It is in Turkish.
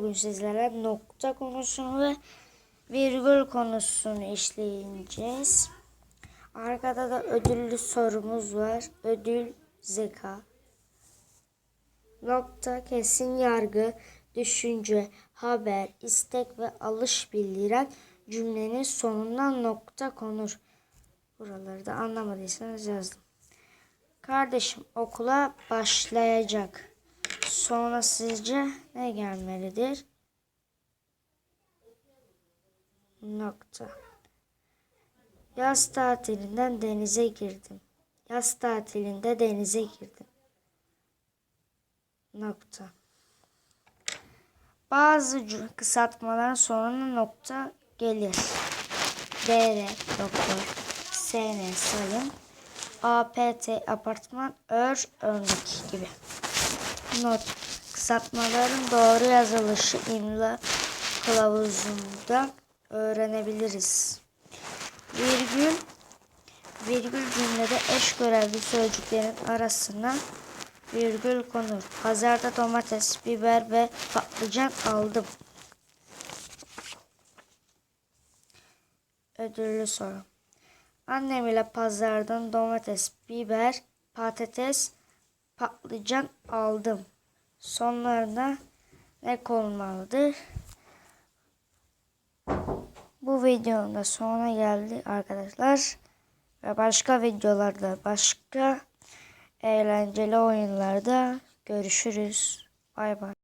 bugün sizlere nokta konusunu ve virgül konusunu işleyeceğiz. Arkada da ödüllü sorumuz var. Ödül zeka. Nokta kesin yargı, düşünce, haber, istek ve alış bildiren cümlenin sonuna nokta konur. Buraları da anlamadıysanız yazdım. Kardeşim okula başlayacak. Sonra sizce ne gelmelidir? Nokta. Yaz tatilinden denize girdim. Yaz tatilinde denize girdim. Nokta. Bazı kısaltmaların sonuna nokta gelir. DR doktor, SN sayım, APT apartman, ör örnek gibi. Not. Kısaltmaların doğru yazılışı imla kılavuzunda öğrenebiliriz. Virgül virgül cümlede eş görevli sözcüklerin arasına virgül konur. Pazarda domates, biber ve patlıcan aldım. Ödüllü soru. Annem ile pazardan domates, biber, patates, patlıcan aldım. Sonlarına ne konmalıdır? Bu videonun da sonuna geldi arkadaşlar. Ve başka videolarda, başka eğlenceli oyunlarda görüşürüz. Bay bay.